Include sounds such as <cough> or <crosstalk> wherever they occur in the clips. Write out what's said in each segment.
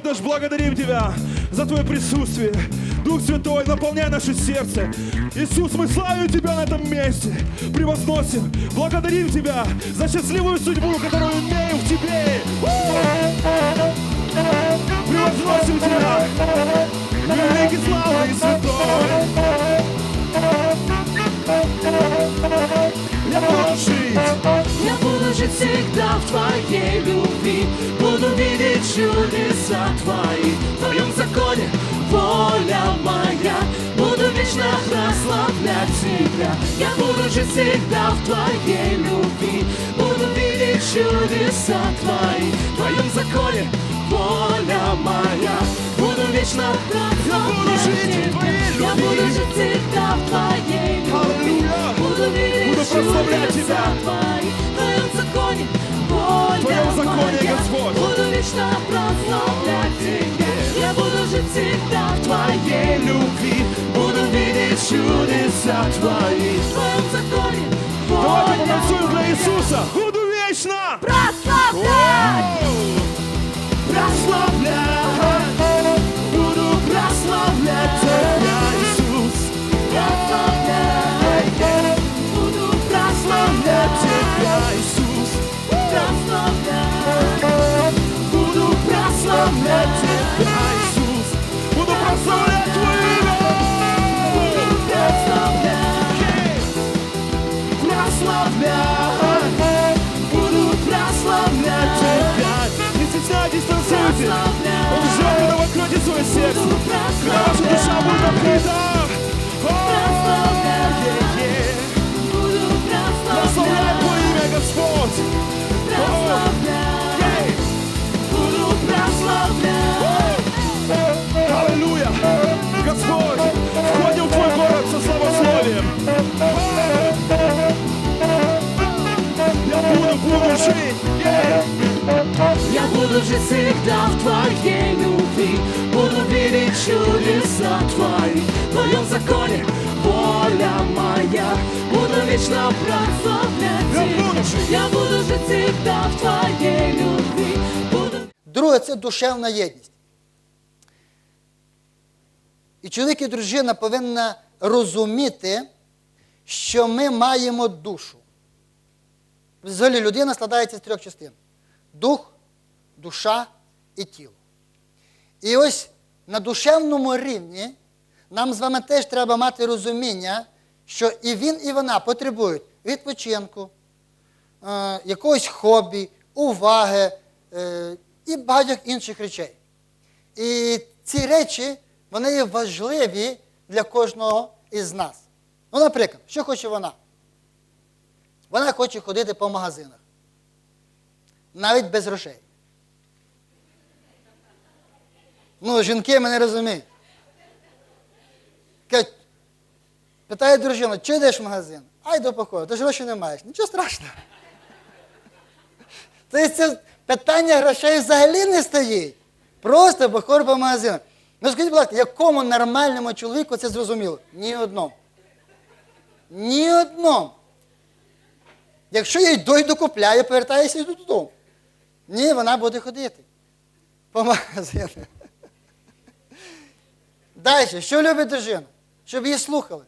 Господь наш, благодарим Тебя за Твое присутствие. Дух Святой, наполняй наше сердце. Иисус, мы славим Тебя на этом месте. Превозносим, благодарим Тебя за счастливую судьбу, которую имеем в Тебе. Превозносим Тебя, великий славный и святой. Я буду жить. Я буду жить всегда в Твоей любви, буду видеть чудеса Твои, в Твоем законе воля моя, буду вечно прославлять Тебя. Я буду жить всегда в Твоей любви, буду видеть чудеса Твои, в Твоем законе воля моя, буду вечно прославлять Тебя. Я буду жить всегда в Твоей любви. Буду прославлять Тебя. Твои, в Твоем законе воля В Твоем законе. Господь. Буду вечно прославлять Тебя. Я буду жить всегда в Твоей любви. Буду видеть чудеса Твои. В Твоем законе Давайте воля потанцуем для. Иисуса. Буду вечно. Прославлять! Танцуйте. Он ждет, когда вы откроете свое сердце. Когда ваша душа будет открыта. Е-е. Буду Прославляй! Твое имя, Господь. Всегда в Твоей любви, буду видеть чудеса Твои, в Твоем законе воля моя, буду вечно прославлять Я буду жить. Я буду жить всегда в Твоей любви, буду Друге це душевна єдність. І чоловік і дружина повинна розуміти, що ми маємо душу. Взагалі людина складається з трьох частин: дух, душа і тіло. І ось на душевному рівні нам з вами теж треба мати розуміння, що і він, і вона потребують відпочинку, е, якогось хобі, уваги е, і багатьох інших речей. І ці речі вони є важливі для кожного із нас. Ну, наприклад, що хоче вона? Вона хоче ходити по магазинах. Навіть без грошей. Ну, жінки мене розуміють. Питає дружину, чи йдеш в магазин? А йду походу, ти ж грошей не маєш. Нічого страшного. Тобто це питання грошей взагалі не стоїть. Просто походу по магазинах. Ну скажіть, будь ласка, якому нормальному чоловіку це зрозуміло? Ні одному. Ні одному. Якщо я йду і докупляю, повертаюся і додому. Ні, вона буде ходити. По магазинах. Далі, що любить дружина? Щоб її слухали.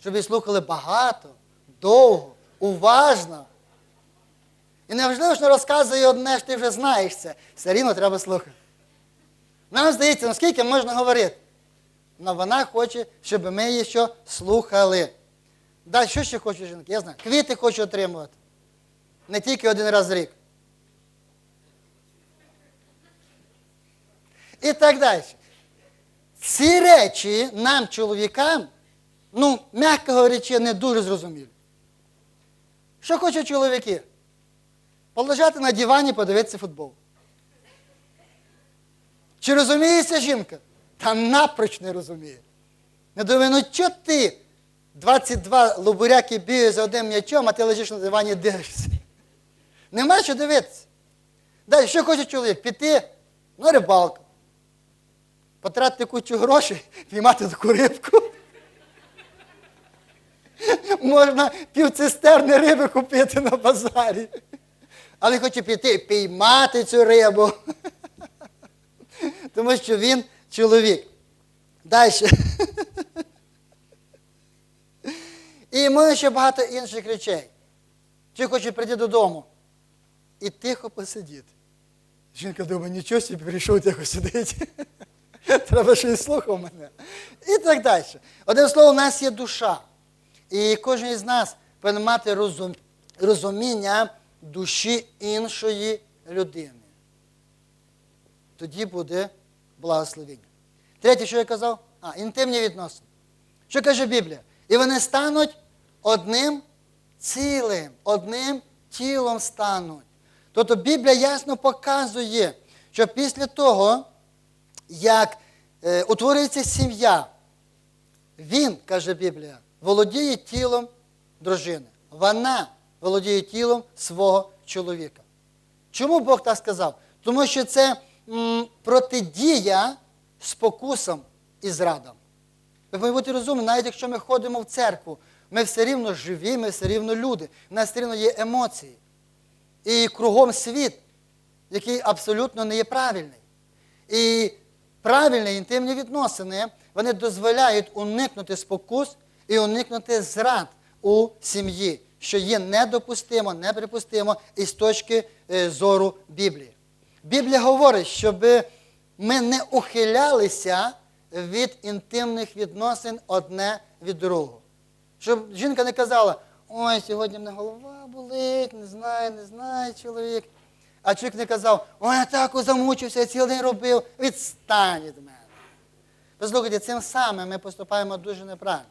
Щоб її слухали багато, довго, уважно. І не важливо, що розказує одне, що ти вже знаєш це. Все рівно треба слухати. Нам здається, наскільки можна говорити. Але вона хоче, щоб ми її що слухали. Далі, що ще хоче жінки? Я знаю. Квіти хоче отримувати. Не тільки один раз в рік. І так далі. Ці речі нам, чоловікам, ну, м'яко говорячи, не дуже зрозумілі. Що хочуть чоловіки? Полежати на дивані, подивитися футбол. Чи розуміється жінка? Та напроч не розуміє. Не думає, ну чого ти 22 лобуряки бігають за одним м'ячом, а ти лежиш на дивані дивишся. Нема що дивитися. Далі, що хоче чоловік? Піти на рибалку. Потратити кучу грошей, піймати таку рибку. Можна півцистерни риби купити на базарі. але хоче піти піймати цю рибу. Тому що він чоловік. Далі. І може ще багато інших речей. Чи хоче прийти додому і тихо посидіти. Жінка думає, нічого собі прийшов тихо сидить. <laughs> Треба, що і слухав мене. І так далі. Одним словом, у нас є душа. І кожен із нас повинен мати розум- розуміння душі іншої людини. Тоді буде благословення. Третє, що я казав? А, інтимні відносини. Що каже Біблія? І вони стануть одним цілим, одним тілом стануть. Тобто Біблія ясно показує, що після того, як е, утворюється сім'я, він, каже Біблія, володіє тілом дружини. Вона володіє тілом свого чоловіка. Чому Бог так сказав? Тому що це м, протидія спокусам і зрадам. Ви повинні бути розумні, навіть якщо ми ходимо в церкву, ми все рівно живі, ми все рівно люди. У нас все рівно є емоції. І кругом світ, який абсолютно не є правильний. І правильні інтимні відносини, вони дозволяють уникнути спокус і уникнути зрад у сім'ї, що є недопустимо, неприпустимо із точки е, зору Біблії. Біблія говорить, щоб ми не ухилялися від інтимних відносин одне від другого. Щоб жінка не казала, ой, сьогодні мене голова болить, не знаю, не знаю чоловік. А чоловік не казав, ой, я так замучився, я цілий день робив, відстань від мене. Послухайте, цим самим ми поступаємо дуже неправильно.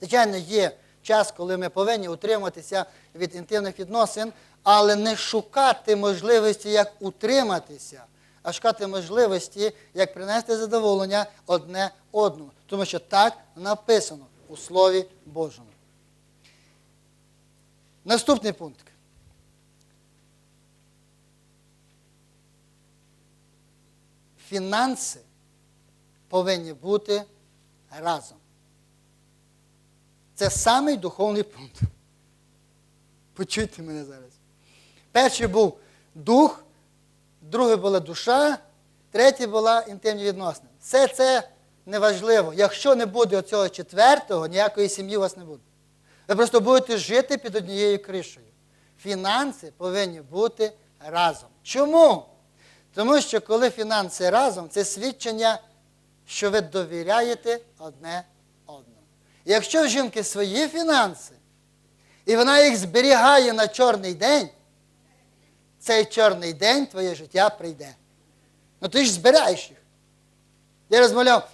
Звичайно, є час, коли ми повинні утриматися від інтимних відносин, але не шукати можливості, як утриматися, а шукати можливості, як принести задоволення одне одному. Тому що так написано у Слові Божому. Наступний пункт. Фінанси повинні бути разом. Це самий духовний пункт. Почуйте мене зараз. Перший був дух, другий була душа, третій була інтимні відносини. Все це неважливо. Якщо не буде оцього четвертого, ніякої сім'ї у вас не буде. Ви просто будете жити під однією кришею. Фінанси повинні бути разом. Чому? Тому що коли фінанси разом, це свідчення, що ви довіряєте одне одному. Якщо в жінки свої фінанси, і вона їх зберігає на чорний день, цей чорний день твоє життя прийде. Ну ти ж збираєш їх. Я розмовляв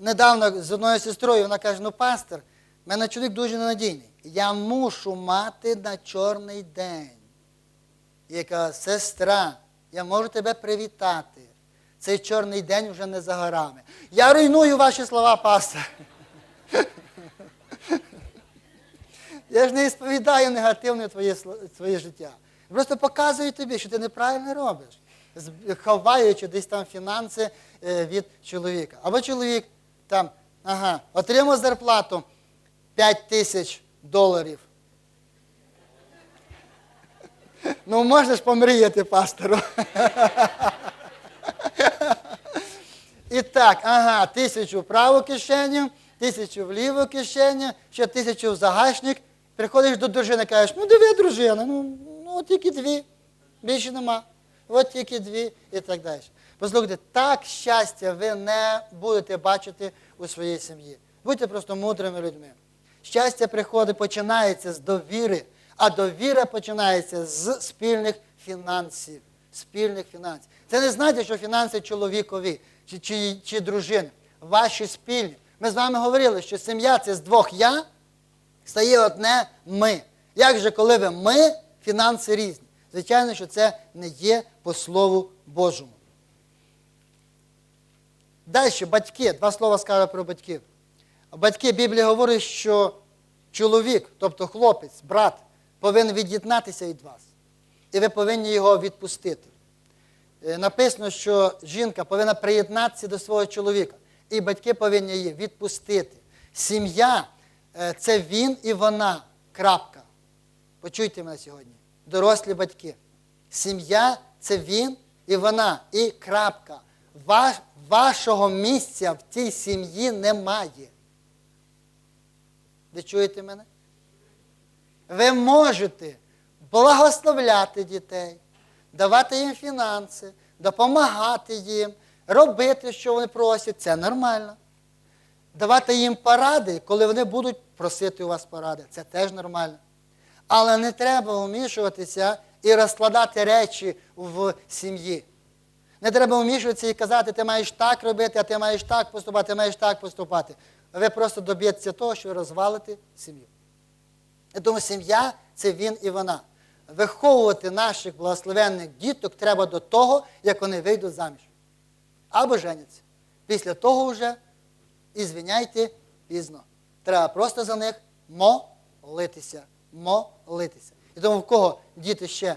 недавно з одною сестрою, вона каже, ну пастор, в мене чоловік дуже ненадійний. Я мушу мати на чорний день. І я кажу, сестра, я можу тебе привітати. Цей чорний день вже не за горами. Я руйную ваші слова, пастор. Я ж не сповідаю негативне твоє, твоє життя. Просто показую тобі, що ти неправильно робиш, ховаючи десь там фінанси е, від чоловіка. Або чоловік там, ага, отримав зарплату 5 тисяч доларів. Ну, можеш помріяти, пастору. І так, ага, тисячу в праву кишеню, тисячу в ліву кишеню, ще тисячу в загашник. Приходиш до дружини, кажеш, ну диви, дружина, ну, ну тільки дві, більше нема. От тільки дві і так далі. Послухайте, так щастя ви не будете бачити у своїй сім'ї. Будьте просто мудрими людьми. Щастя приходить, починається з довіри, а довіра починається з спільних фінансів. Спільних фінансів. Це не значить, що фінанси чоловікові чи, чи, чи дружини. Ваші спільні. Ми з вами говорили, що сім'я це з двох я стає одне ми. Як же, коли ви ми, фінанси різні? Звичайно, що це не є по Слову Божому. Далі, батьки, два слова скажу про батьків. Батьки Біблія говорить, що чоловік, тобто хлопець, брат, повинен від'єднатися від вас. І ви повинні його відпустити. Е, Написано, що жінка повинна приєднатися до свого чоловіка, і батьки повинні її відпустити. Сім'я е, це він і вона. Крапка. Почуйте мене сьогодні. дорослі батьки. Сім'я це він і вона, і крапка. Ваш, вашого місця в цій сім'ї немає. Ви чуєте мене? Ви можете благословляти дітей, давати їм фінанси, допомагати їм, робити, що вони просять. Це нормально. Давати їм поради, коли вони будуть просити у вас поради. Це теж нормально. Але не треба вмішуватися і розкладати речі в сім'ї. Не треба вмішуватися і казати, ти маєш так робити, а ти маєш так поступати, ти маєш так поступати. Ви просто доб'єтеся того, що ви розвалите сім'ю. І тому сім'я це він і вона. Виховувати наших благословенних діток треба до того, як вони вийдуть заміж. Або женяться. Після того вже, і звіняйте, пізно. Треба просто за них молитися. Молитися. І тому в кого діти ще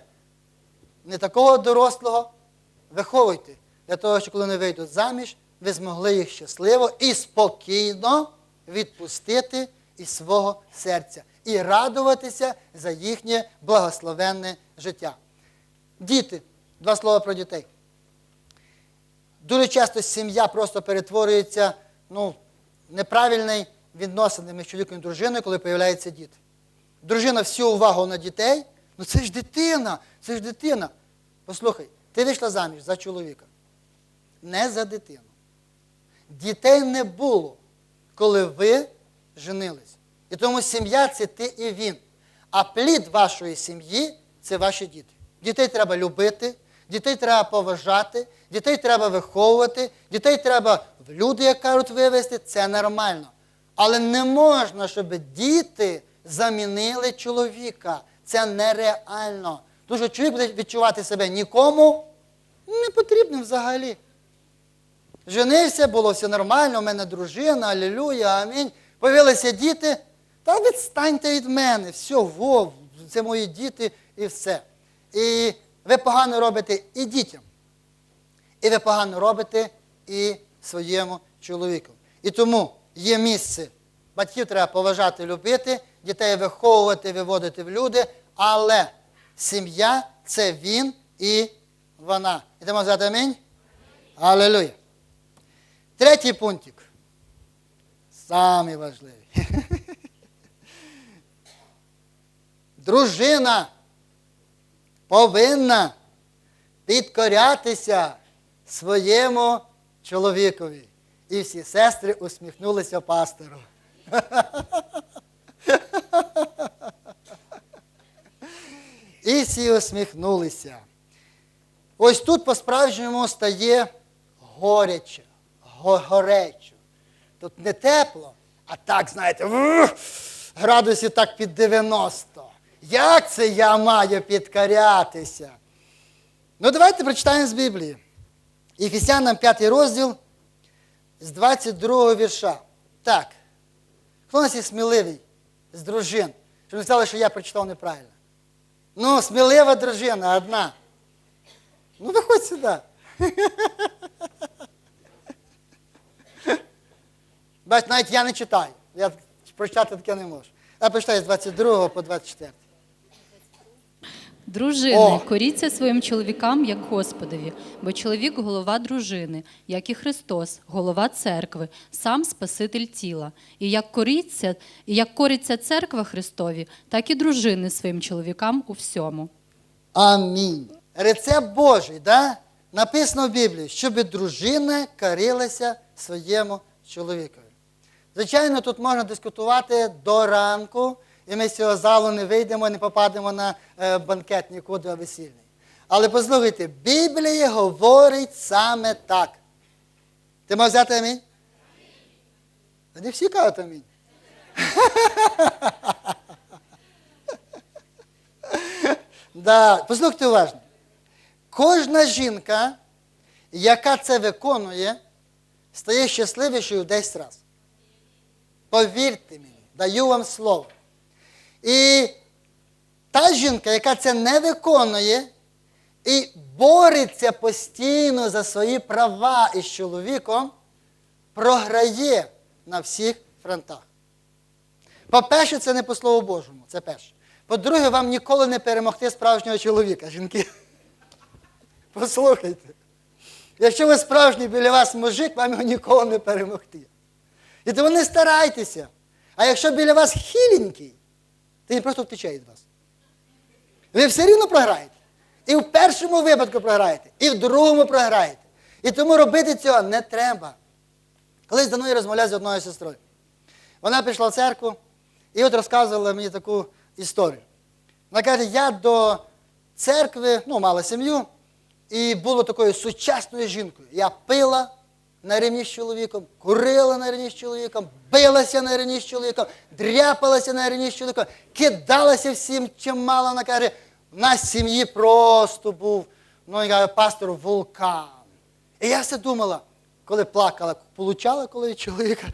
не такого дорослого, виховуйте, для того, щоб коли вони вийдуть заміж, ви змогли їх щасливо і спокійно відпустити із свого серця і радуватися за їхнє благословенне життя. Діти, два слова про дітей. Дуже часто сім'я просто перетворюється ну, в неправильні відносини між чоловіком і дружиною, коли з'являються діти. Дружина всю увагу на дітей. Ну це ж дитина, це ж дитина. Послухай, ти вийшла заміж за чоловіка. Не за дитину. Дітей не було, коли ви женились. І тому сім'я це ти і він. А плід вашої сім'ї це ваші діти. Дітей треба любити, дітей треба поважати, дітей треба виховувати, дітей треба в люди, як кажуть, вивести. Це нормально. Але не можна, щоб діти замінили чоловіка. Це нереально. Тому що чоловік буде відчувати себе нікому не потрібним взагалі. Женився, було все нормально, у мене дружина, алілюя, амінь. Появилися діти, та відстаньте від мене, все, вов, це мої діти і все. І ви погано робите і дітям. І ви погано робите і своєму чоловіку. І тому є місце. Батьків треба поважати, любити, дітей виховувати, виводити в люди, але сім'я це він і вона. Ідемо сказати амінь? Аллилуйя. Третій пунктик. Самий важливий. Дружина повинна підкорятися своєму чоловікові. І всі сестри усміхнулися пастору. <laughs> І всі усміхнулися. Ось тут по-справжньому стає горяче, го- горече. Тут не тепло, а так, знаєте, градусів так під 90. Як це я маю підкорятися? Ну, давайте прочитаємо з Біблії. Ефесянам 5 розділ з 22 вірша. Так. Хто нас є сміливий з дружин? Щоб не сказали, що я прочитав неправильно. Ну, смілива дружина одна. Ну, виходь сюди. Бач, навіть я не читаю. Я прочитати таке не можу. Я прочитаю з 22 по 24. Дружини, О! коріться своїм чоловікам як Господові, бо чоловік голова дружини, як і Христос, голова церкви, сам Спаситель тіла. І як коріться, і як кориться церква Христові, так і дружини своїм чоловікам у всьому. Амінь. Рецепт Божий, да? написано в Біблії, щоб дружина карилася своєму чоловікові. Звичайно, тут можна дискутувати до ранку, і ми з цього залу не вийдемо, не попадемо на е, банкет нікуди весільний. Але послухайте, Біблія говорить саме так. Ти можеш взяти амінь? Не всі кажуть амінь. <laughs> Да, послухайте уважно. Кожна жінка, яка це виконує, стає щасливішою 10 разів. Повірте мені, даю вам слово. І та жінка, яка це не виконує і бореться постійно за свої права із чоловіком, програє на всіх фронтах. По-перше, це не по Слову Божому, це перше. По-друге, вам ніколи не перемогти справжнього чоловіка, жінки. <laughs> Послухайте. Якщо ви справжній біля вас мужик, вам його ніколи не перемогти. І тому не старайтеся. А якщо біля вас хіленький, то він просто втече від вас. Ви все рівно програєте. І в першому випадку програєте, і в другому програєте. І тому робити цього не треба. Колись за мною розмовляв з одною сестрою. Вона прийшла в церкву і от розказувала мені таку історію. Вона каже, я до церкви, ну, мала сім'ю, і була такою сучасною жінкою. Я пила на рівні з чоловіком, курила на рівні з чоловіком, билася на рівні з чоловіком, дряпалася на рівні з чоловіком, кидалася всім, чим мала. Вона каже, в нас в сім'ї просто був, ну, я кажу, пастор вулкан. І я все думала, коли плакала, получала коли чоловіка,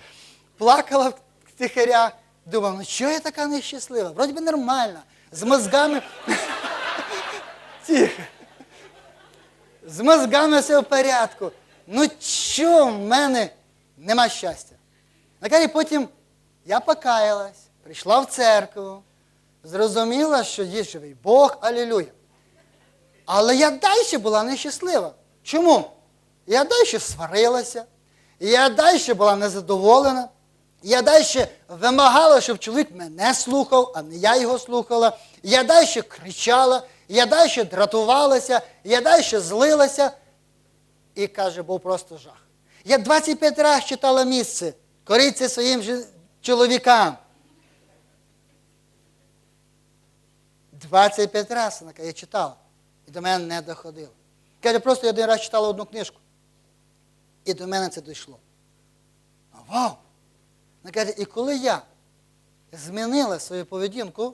плакала тихаря, думав, ну чого я така нещаслива? Вроді би нормальна, з мозгами. <laughs> Тихо. З мозгами все в порядку. Ну чого в мене нема щастя? На каже, потім я покаялась, прийшла в церкву, зрозуміла, що є живий Бог, алілюя. Але я далі була нещаслива. Чому? Я далі сварилася, я далі була незадоволена, я далі вимагала, щоб чоловік мене слухав, а не я його слухала. Я далі кричала, я далі дратувалася, я далі злилася. І каже, був просто жах. Я 25 разів читала місце, коріться своїм чоловікам. 25 разів вона я читала. І до мене не доходило. Каже, просто я один раз читала одну книжку. І до мене це дійшло. Вау! Вона каже, і коли я змінила свою поведінку,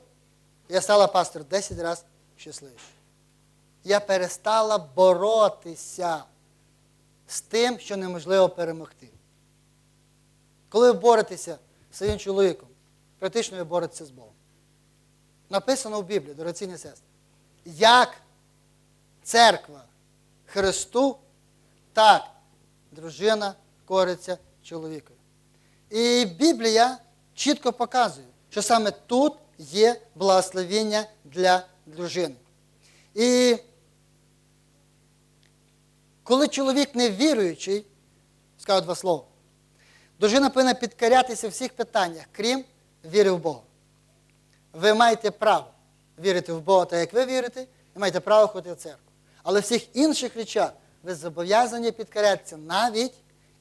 я стала пастор 10 разів щасливіше. Я перестала боротися з тим, що неможливо перемогти. Коли ви боретеся з своїм чоловіком, практично ви боретеся з Богом. Написано в Біблії, дорогоцінні сестри, як церква Христу, так дружина кориться чоловікові. І Біблія чітко показує, що саме тут є благословення для дружини. І коли чоловік не віруючий, скажу два слова, дружина повинна підкорятися в всіх питаннях, крім віри в Бога. Ви маєте право вірити в Бога, так як ви вірите, і маєте право ходити в церкву. Але всіх інших речах ви зобов'язані підкорятися навіть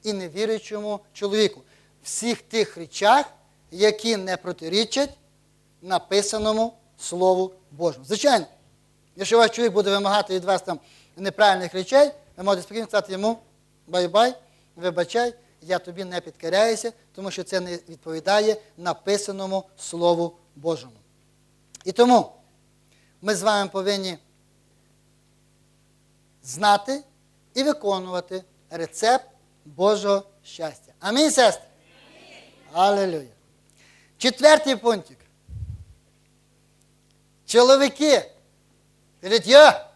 і невіруючому чоловіку. Всіх тих речах, які не протирічать написаному Слову Божому. Звичайно, якщо ваш чоловік буде вимагати від вас там неправильних речей, ви можете спокійно сказати йому бай-бай, вибачай, я тобі не підкоряюся, тому що це не відповідає написаному Слову Божому. І тому ми з вами повинні знати і виконувати рецепт Божого щастя. Амінь, сестри? Аллилуйя. Четвертий пунктик. Чоловіки, кажіть я.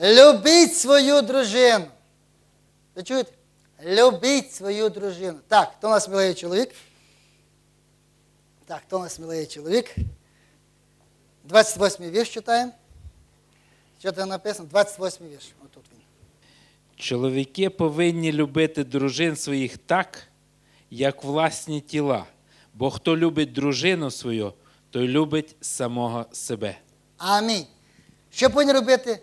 Любіть свою дружину. Ви чуєте? Любіть свою дружину. Так, хто у нас сміливий чоловік? Так, хто у нас сміливий чоловік? 28 вірш читаємо. Що там написано? 28 й вірш. Отут він. Чоловіки повинні любити дружин своїх так, як власні тіла. Бо хто любить дружину свою, той любить самого себе. Амінь. Що повинні робити?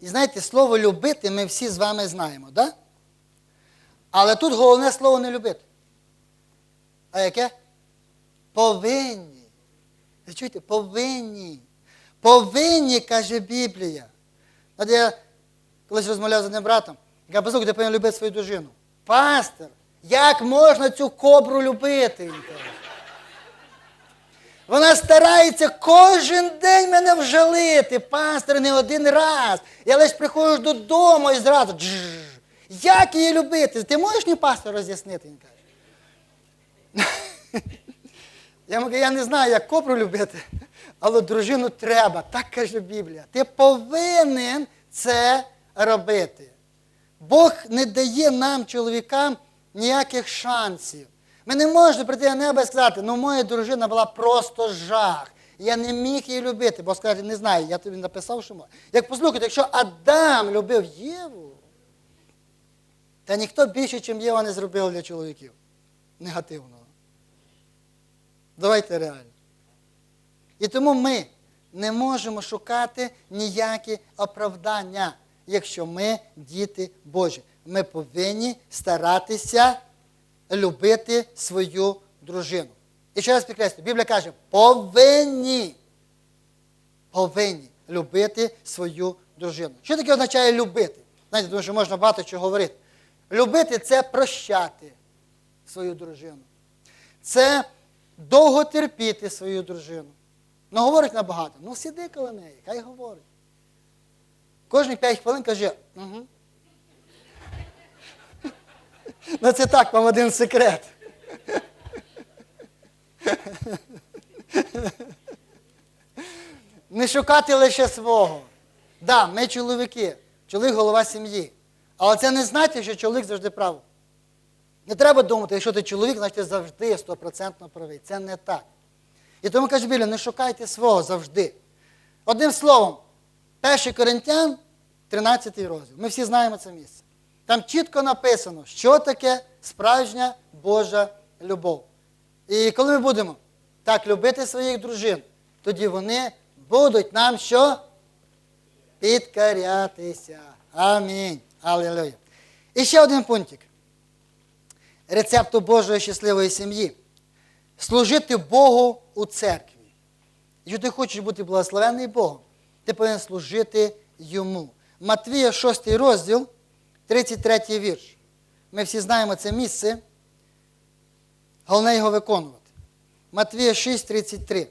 І знаєте, слово любити ми всі з вами знаємо, так? Да? Але тут головне слово не любити. А яке? Повинні. Ви чуєте? Повинні. Повинні, каже Біблія. От я колись розмовляв з одним братом, я послухай, ти повинен любити свою дружину. Пастор, як можна цю кобру любити? Вона старається кожен день мене вжалити, пастор, не один раз. Я лише приходжу додому і зразу. Джж. Як її любити? Ти можеш мені пастор роз'яснити? Він каже. <laughs> Я кажу, я не знаю, як кобру любити, але дружину треба. Так каже Біблія. Ти повинен це робити. Бог не дає нам, чоловікам, ніяких шансів. Ми не можемо прийти на небо і сказати, ну моя дружина була просто жах. Я не міг її любити, бо сказати, не знаю, я тобі написав, що можна. Як послухайте, якщо Адам любив Єву, та ніхто більше, ніж Єва, не зробив для чоловіків негативного. Давайте реально. І тому ми не можемо шукати ніякі оправдання, якщо ми діти Божі. Ми повинні старатися любити свою дружину. І ще раз підкреслю, Біблія каже, повинні, повинні любити свою дружину. Що таке означає любити? Знаєте, тому що можна багато чого говорити. Любити це прощати свою дружину. Це довго терпіти свою дружину. Ну, говорить набагато. Ну, сиди коло неї, хай говорить. Кожні 5 хвилин каже, угу. Ну, це так, вам один секрет. Не шукати лише свого. Да, ми чоловіки, чоловік голова сім'ї. Але це не значить, що чоловік завжди правий. Не треба думати, якщо ти чоловік, значить ти завжди стопроцентно правий. Це не так. І тому каже Біля, не шукайте свого завжди. Одним словом, 1 Коринтян, 13 розділ. Ми всі знаємо це місце. Там чітко написано, що таке справжня Божа любов. І коли ми будемо так любити своїх дружин, тоді вони будуть нам що? Підкорятися. Амінь. Алілуя. І ще один пунктик. Рецепту Божої щасливої сім'ї. Служити Богу у церкві. Якщо ти хочеш бути благословений Богом, ти повинен служити Йому. Матвія 6 розділ, 33 вірш. Ми всі знаємо це місце. Головне його виконувати. Матвія 6, 33.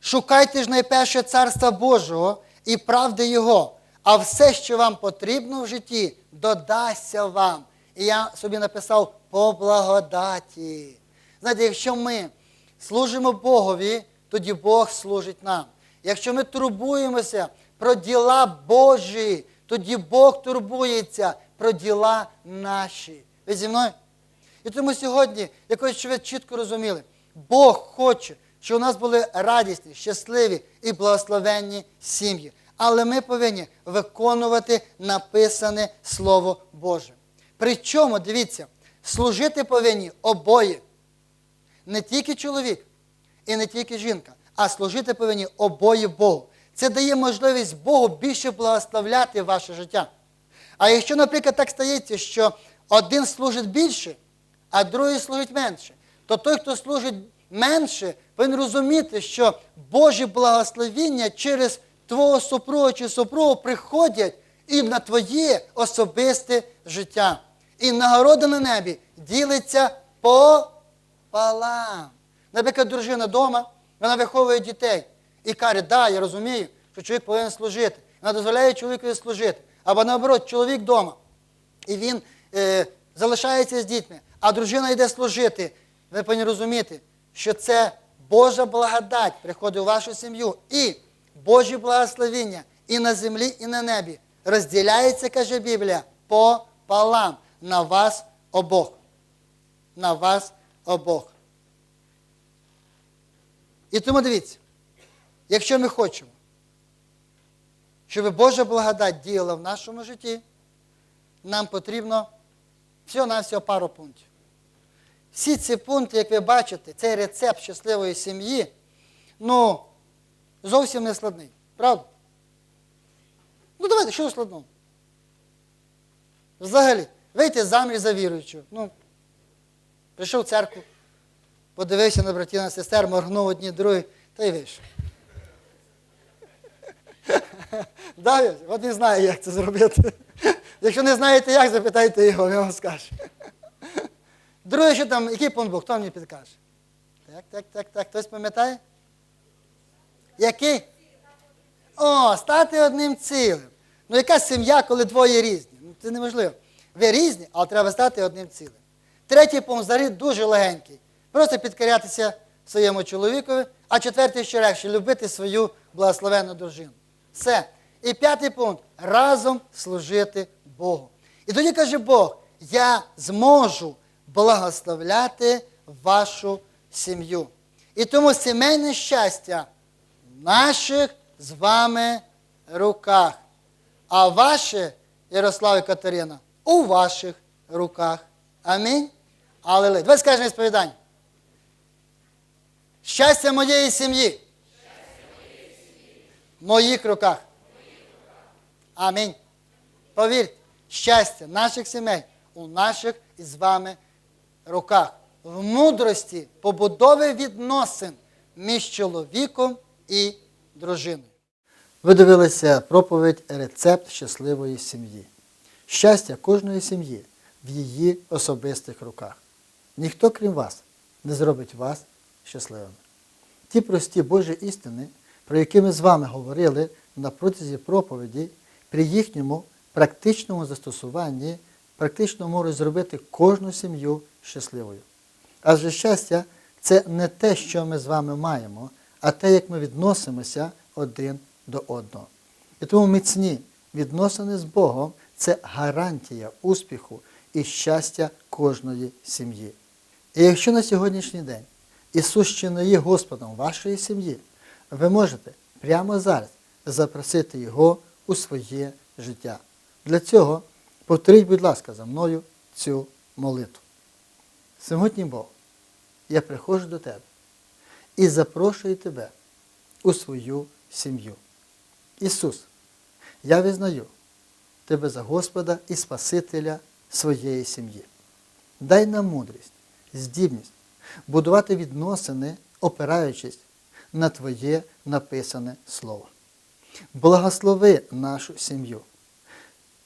Шукайте ж найперше царства Божого і правди Його, а все, що вам потрібно в житті, додасться вам. І я собі написав по благодаті. Знаєте, якщо ми служимо Богові, тоді Бог служить нам. Якщо ми турбуємося про діла Божі, тоді Бог турбується про діла наші. Ви зі мною? І тому сьогодні, якось ви чітко розуміли, Бог хоче, щоб у нас були радісні, щасливі і благословенні сім'ї. Але ми повинні виконувати написане Слово Боже. Причому, дивіться, служити повинні обоє. Не тільки чоловік і не тільки жінка, а служити повинні обоє Богу. Це дає можливість Богу більше благословляти ваше життя. А якщо, наприклад, так стається, що один служить більше, а другий служить менше, то той, хто служить менше, повинен розуміти, що Божі благословіння через твого супруга чи супругу приходять і на твоє особисте життя. І нагорода на небі ділиться пополам. Наприклад, дружина вдома, вона виховує дітей і каже, да, я розумію, що чоловік повинен служити. Вона дозволяє чоловікові служити. Або наоборот, чоловік вдома. І він е, залишається з дітьми, а дружина йде служити. Ви повинні розуміти, що це Божа благодать приходить у вашу сім'ю. І Божі благословіння і на землі, і на небі розділяється, каже Біблія, пополам на вас обох. На вас обох. І тому дивіться, якщо ми хочемо, щоб Божа благодать діяла в нашому житті, нам потрібно всього-навсього пару пунктів. Всі ці пункти, як ви бачите, цей рецепт щасливої сім'ї, ну, зовсім не складний. Правда? Ну, давайте, що складного? Взагалі, вийти заміж за віруючого. Ну, прийшов в церкву, подивився на братів на сестер, моргнув одні, другі, та й вийшов. <laughs> Да, От він знає, як це зробити. <laughs> Якщо не знаєте як, запитайте його, він вам скаже. <laughs> Друге, що там, який пункт був, хто мені підкаже? Так, так, так, так. Хтось пам'ятає? Який? О, стати одним цілим. Ну, яка сім'я, коли двоє різні? Ну, це неможливо. Ви різні, але треба стати одним цілим. Третій пункт взагалі дуже легенький. Просто підкорятися своєму чоловікові, а четвертий ще легше любити свою благословенну дружину. Все. І п'ятий пункт разом служити Богу. І тоді каже Бог, я зможу благословляти вашу сім'ю. І тому сімейне щастя наших з вами руках. А ваше, Ярослав і Катерина, у ваших руках. Амінь. Аллилуйя. Давай скажемо сповідання. Щастя моєї сім'ї. В моїх руках. Амінь. Повірте, щастя наших сімей у наших із вами руках. В мудрості побудови відносин між чоловіком і дружиною. Ви дивилися проповідь Рецепт щасливої сім'ї. Щастя кожної сім'ї в її особистих руках. Ніхто, крім вас, не зробить вас щасливими. Ті прості Божі істини, про які ми з вами говорили на протязі проповіді, при їхньому практичному застосуванні практично можуть зробити кожну сім'ю щасливою. Адже щастя це не те, що ми з вами маємо, а те, як ми відносимося один до одного. І тому міцні відносини з Богом це гарантія успіху і щастя кожної сім'ї. І якщо на сьогоднішній день Ісус ще не є Господом вашої сім'ї, ви можете прямо зараз запросити Його у своє життя. Для цього повторіть, будь ласка, за мною цю молитву. Всемогутній Бог, я приходжу до Тебе і запрошую Тебе у свою сім'ю. Ісус, я визнаю Тебе за Господа і Спасителя своєї сім'ї. Дай нам мудрість, здібність будувати відносини, опираючись на Твоє написане Слово. Благослови нашу сім'ю,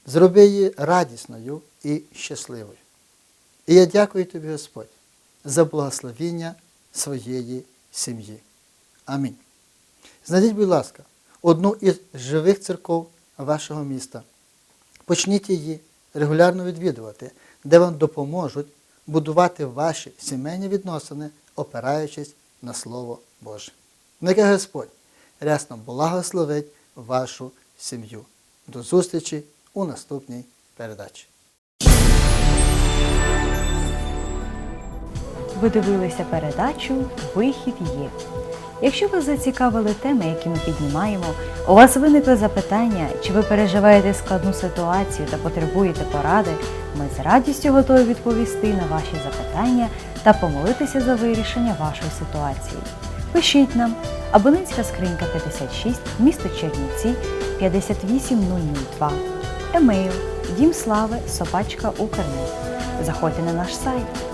зроби її радісною і щасливою. І я дякую Тобі, Господь, за благословіння своєї сім'ї. Амінь. Знайдіть, будь ласка, одну із живих церков вашого міста. Почніть її регулярно відвідувати, де вам допоможуть будувати ваші сімейні відносини, опираючись на Слово Боже. Нехай Господь рясно благословить вашу сім'ю. До зустрічі у наступній передачі. Ви дивилися передачу Вихід є. Якщо вас зацікавили теми, які ми піднімаємо, у вас виникли запитання, чи ви переживаєте складну ситуацію та потребуєте поради, ми з радістю готові відповісти на ваші запитання та помолитися за вирішення вашої ситуації. Пишіть нам абонентська скринька 56, місто Чернівці 58002, емейл дімслави собачка Укрнет. Заходьте на наш сайт